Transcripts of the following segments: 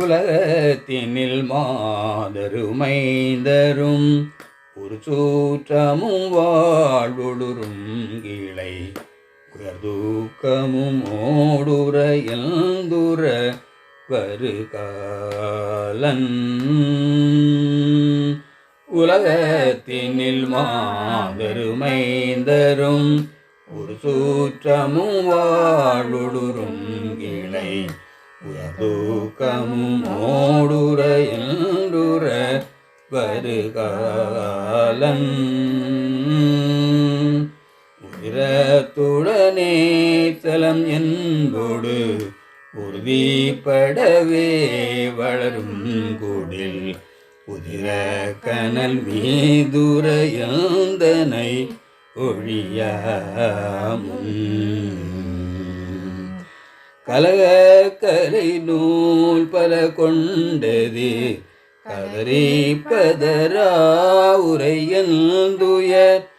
உலகத்தினில் மாதருமைந்தரும் ஒரு சூற்றமும் வாழ்வொடுரும் கிளை உயர்தூக்கமும் ஓடுற எழுந்துற வருகாலன். உலகத்தினில் மாதருமைந்தரும் ஒரு சூற்றமும் வாழ்வொடுரும் கிளை உயர்தூக்கமும் ஓடுற எழுந்துற வருகாலன். உயரத்துடனே தலம் என்போடு உறுதிப்படவே வளரும் குடில். உதிர கனல் மீதுரையந்தனை ஒழியாமும். கலகக்கலை நூல் பல கொண்டது. கதறி பதரா உரையந்துயர்.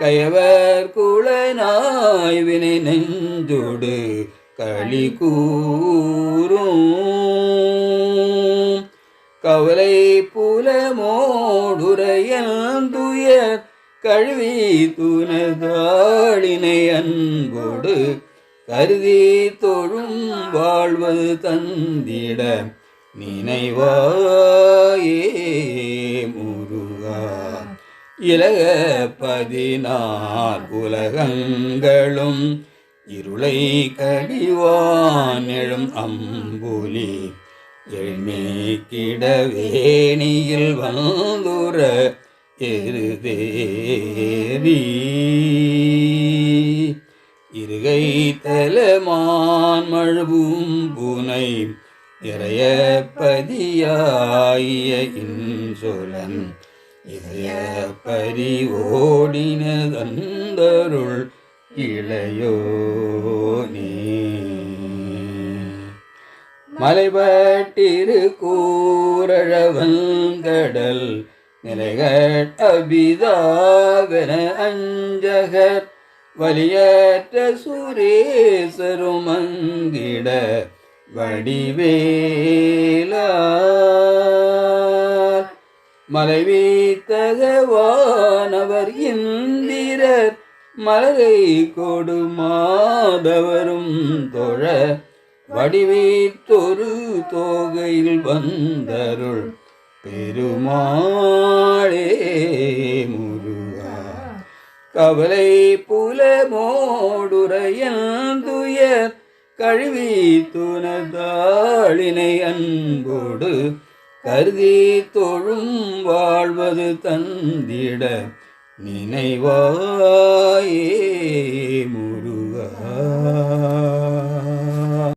கயவர் குளனாய் வினை நெஞ்சோடு களி கூறும். கவலை புலமோடுரையந்துயர். கழுவி துணதாளினை அன்போடு கருதி தொழும் வாழ்வது தந்திட நினைவாயே முருகா. இலக பதினார் உலகங்களும் இருளை கடிவானெழும் அம்புலி. எழுமே கிடவேணியில் வந்துற எருதேரி இருகை தலமான் மழுவும் புனை இறைய பதியாய இன்சொலன் இதய இளையோ நீ. மலைபட்டிரு கூரழவங்கடல் நிலைகள் அபிதாவன அஞ்சகர். வலியற்ற சுரேசரும் அங்கிட வடிவேலா மலைவீத்தகவானவர் இந்திரர் மலரை கொடு மாதவரும் தொழ. வடிவீத்தொரு தோகையில் வந்தருள் பெருமாளே. கவலை புலமோடுரையந்துயர் கழுவி துணதாளினை அன்போடு கருதி தொழும் வாழ்வது தந்திட நினைவாயே முருகா.